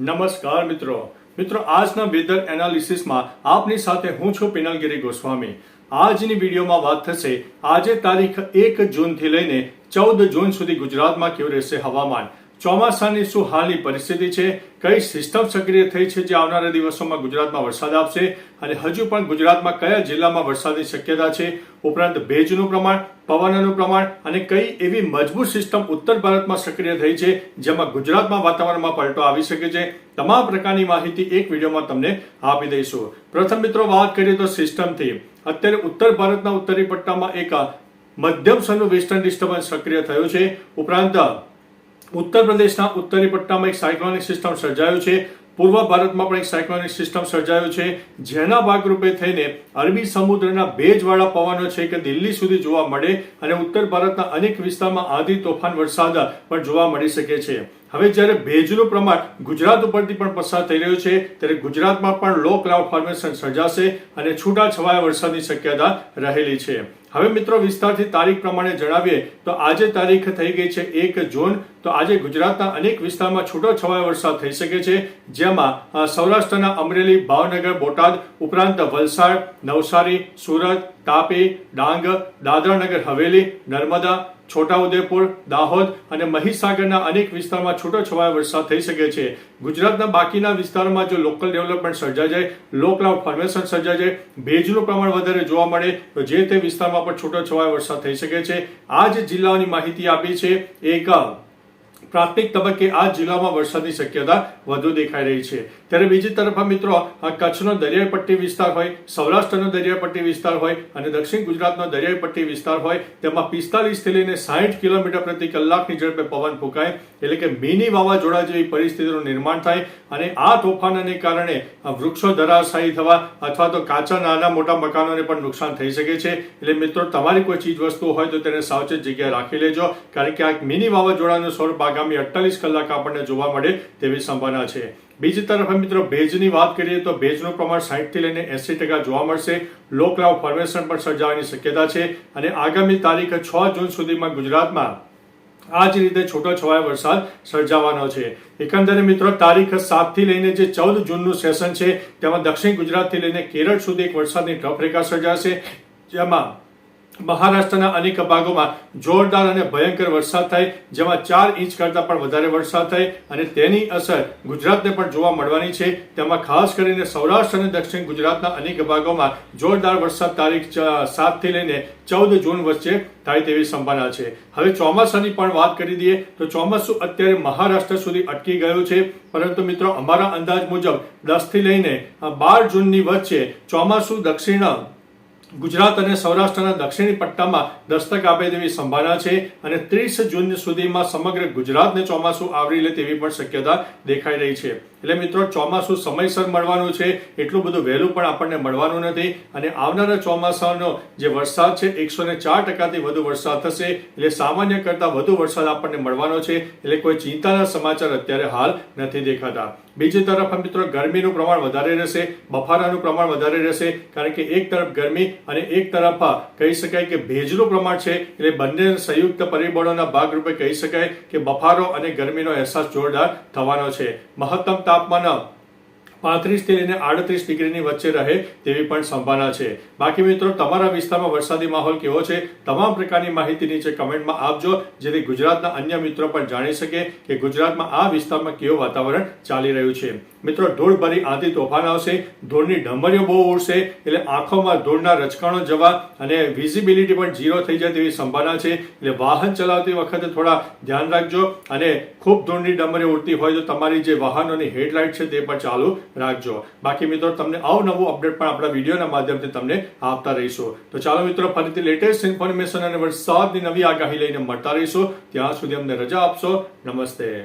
નમસ્કાર મિત્રો. મિત્રો, આજના વેધર એનાલિસિસમાં આપની સાથે હું છું પિનલગીરી ગોસ્વામી. આજની વિડીયોમાં વાત થશે, આજે તારીખ એક જૂનથી લઈને ચૌદ જૂન સુધી ગુજરાતમાં કેવું રહેશે હવામાન? ચોમાસાની શું હાલની પરિસ્થિતિ છે. કઈ સિસ્ટમ સક્રિય થઈ છે જે આવનારા દિવસોમાં ગુજરાતમાં વરસાદ આપશે? અને હજુ પણ ગુજરાતમાં કયા જિલ્લામાં વરસાદની શક્યતા છે? ઉપરાંત ભેજનું પ્રમાણ, પવનનું પ્રમાણ અને કઈ એવી મજબૂત સિસ્ટમ ઉત્તર ભારતમાં સક્રિય થઈ છે જેમાં ગુજરાતમાં વાતાવરણમાં પલટો આવી શકે છે? તમામ પ્રકારની માહિતી એક વિડીયોમાં તમને આપી દઈશું. પ્રથમ મિત્રો, વાત કરીએ તો સિસ્ટમથી અત્યારે ઉત્તર ભારતના ઉત્તરી પટ્ટામાં એક મધ્યમ સ્તરનું વેસ્ટર્ન ડિસ્ટર્બન્સ સક્રિય થયું છે. ઉપરાંત ઉત્તર પ્રદેશના ઉત્તરી પટ્ટામાં એક સાયક્લોનિક સિસ્ટમ સર્જાયું છે. પૂર્વ ભારતમાં પણ એક સાયક્લોનિક સિસ્ટમ સર્જાયું છે. જેના ભાગરૂપે થઈને અરબી સમુદ્રના ભેજવાળા પવનો છે કે દિલ્હી સુધી જોવા મળે અને ઉત્તર ભારતના અનેક વિસ્તારમાં આંધી તોફાન વરસાદ પણ જોવા મળી શકે છે. હવે જ્યારે ભેજનું પ્રમાણ ગુજરાત ઉપરથી પણ પસાર થઈ રહ્યું છે, ત્યારે ગુજરાતમાં પણ લો ક્લાઉડ ફોર્મેશન સર્જાશે અને છૂટા છવાયા વરસાદની શક્યતા રહેલી છે. હવે મિત્રો વિસ્તારથી તારીખ પ્રમાણે જણાવીએ, તો આજે તારીખ થઈ ગઈ છે એક જૂન. તો આજે ગુજરાતના અનેક વિસ્તારમાં છૂટો છવાયો વરસાદ થઈ શકે છે, જેમાં સૌરાષ્ટ્રના અમરેલી, ભાવનગર, બોટાદ, ઉપરાંત વલસાડ, નવસારી, સુરત, તાપી, ડાંગ, દાદરાનગર, હવેલી, નર્મદા, છોટાઉદેપુર, દાહોદ અને મહીસાગરના અનેક વિસ્તારમાં છૂટો છવાયો વરસાદ થઈ શકે છે. ગુજરાતના બાકીના વિસ્તારોમાં જો લોકલ ડેવલપમેન્ટ સર્જાઈ જાય લો ક્લાઉડ ફોર્મેશન સર્જાઈ જાય, ભેજનું પ્રમાણ વધારે જોવા મળે, તો જે તે વિસ્તારમાં પણ છૂટોછવાયો વરસાદ થઈ શકે છે. આ જ જિલ્લાઓની માહિતી આપી છે એક પ્રાથમિક તબક્કે આ જિલ્લામાં વરસાદની શક્યતા વધુ દેખાઈ રહી છે. ત્યારે બીજી તરફ મિત્રો કચ્છનો દરિયાઈ વિસ્તાર હોય, સૌરાષ્ટ્રનો દરિયાઈ વિસ્તાર હોય અને દક્ષિણ ગુજરાતનો દરિયાઈ વિસ્તાર હોય, તેમાં પિસ્તાલીસથી લઈને સાહીઠ કિલોમીટર પ્રતિ કલાકની ઝડપે પવન ફૂંકાય, એટલે કે મિની વાવાઝોડા જેવી પરિસ્થિતિનું નિર્માણ થાય અને આ તોફાનને કારણે વૃક્ષો ધરાશાયી થવા અથવા તો કાચા નાના મોટા મકાનોને પણ નુકસાન થઈ શકે છે. એટલે મિત્રો, તમારી કોઈ ચીજ વસ્તુ હોય તો તેને સાવચેત જગ્યાએ રાખી લેજો, કારણ કે આ મિની વાવાઝોડાનું સ્વરૂપ આગામી અડતાલીસ કલાક આપણને જોવા મળે તેવી સંભાવના છે. બીજી તરફ મિત્રો ભેજની વાત કરીએ તો ભેજનું પ્રમાણ 60 થી લઈને એસી ટકા જોવા મળશે. લો ક્લાઉડ પણ સર્જાવાની શક્યતા છે અને આગામી તારીખ છ જૂન સુધીમાં ગુજરાતમાં આ જ રીતે છૂટો છવાયો વરસાદ સર્જાવાનો છે. એકંદરે મિત્રો તારીખ સાતથી લઈને જે ચૌદ જૂનનું સેશન છે, તેમાં દક્ષિણ ગુજરાતથી લઈને કેરળ સુધી એક વરસાદની રેખા સર્જાશે. જેમાં મહારાષ્ટ્રના અનેક ભાગોમાં જોરદાર અને ભયંકર વરસાદ થાય, જેમાં ચાર ઇંચ કરતાં પણ વધારે વરસાદ થાય અને તેની અસર ગુજરાતને પણ જોવા મળવાની છે. તેમાં ખાસ કરીને સૌરાષ્ટ્ર અને દક્ષિણ ગુજરાતના અનેક ભાગોમાં જોરદાર વરસાદ તારીખ સાતથી લઈને ચૌદ જૂન વચ્ચે થાય તેવી સંભાવના છે. હવે ચોમાસાની પણ વાત કરી દઈએ તો ચોમાસું અત્યારે મહારાષ્ટ્ર સુધી અટકી ગયું છે. પરંતુ મિત્રો, અમારા અંદાજ મુજબ દસથી લઈને બાર જૂનની વચ્ચે ચોમાસું દક્ષિણ ગુજરાત અને સૌરાષ્ટ્રના દક્ષિણી પટ્ટામાં દસ્તક આપે તેવી સંભાવના છે અને ત્રીસ જૂન સુધીમાં સમગ્ર ગુજરાતને ચોમાસું આવરી લે તેવી પણ શક્યતા દેખાઈ રહી છે. એટલે મિત્રો, ચોમાસું સમયસર મળવાનું છે, એટલું બધું વહેલું પણ આપણને મળવાનું નથી અને આવનારા ચોમાસાનો જે વરસાદ છે, એકસો ને ચાર ટકાથી વધુ વરસાદ થશે. એટલે સામાન્ય કરતાં વધુ વરસાદ આપણને મળવાનો છે. એટલે કોઈ ચિંતાના સમાચાર અત્યારે હાલ નથી દેખાતા. બીજી તરફ મિત્રો ગરમીનું પ્રમાણ વધારે રહેશે, બફારાનું પ્રમાણ વધારે રહેશે, કારણ કે એક તરફ ગરમી અને એક તરફ કહી શકાય કે ભેજનું પ્રમાણ છે, એટલે બંને સંયુક્ત પરિબળોના ભાગરૂપે કહી શકાય કે બફારો અને ગરમીનો અહેસાસ જોરદાર થવાનો છે. મહત્તમ તાપમાન પાંત્રીસથી લઈને આડત્રીસ ડિગ્રીની વચ્ચે રહે તેવી પણ સંભાવના છે. બાકી મિત્રો, તમારા વિસ્તારમાં વરસાદી માહોલ કેવો છે? તમામ પ્રકારની માહિતી નીચે કમેન્ટમાં આપજો, જેથી ગુજરાતના અન્ય મિત્રો પણ જાણી શકે કે ગુજરાતમાં આ વિસ્તારમાં કેવું વાતાવરણ ચાલી રહ્યું છે. મિત્રો, ધૂળભરી આંધી તોફાન આવશે, ધૂળની ડમરીઓ બહુ ઉડશે, એટલે આંખોમાં ધૂળના રચકણો જવા અને વિઝિબિલિટી પણ ઝીરો થઈ જાય તેવી સંભાવના છે. એટલે વાહન ચલાવતી વખતે થોડા ધ્યાન રાખજો અને ખૂબ ધૂળની ડમરી ઉડતી હોય તો તમારી જે વાહનોની હેડલાઇટ છે તે પણ ચાલુ રાખજો. બાકી મિત્રો, તમને અવનવું અપડેટ પણ આપણા વિડીયોના માધ્યમથી તમને આપતા રહીશું. તો ચાલો મિત્રો, ફરીથી લેટેસ્ટ ઇન્ફોર્મેશન અને વરસાદની નવી આગાહી લઈને મળતા રહીશું. ત્યાં સુધી અમને રજા આપશો. નમસ્તે.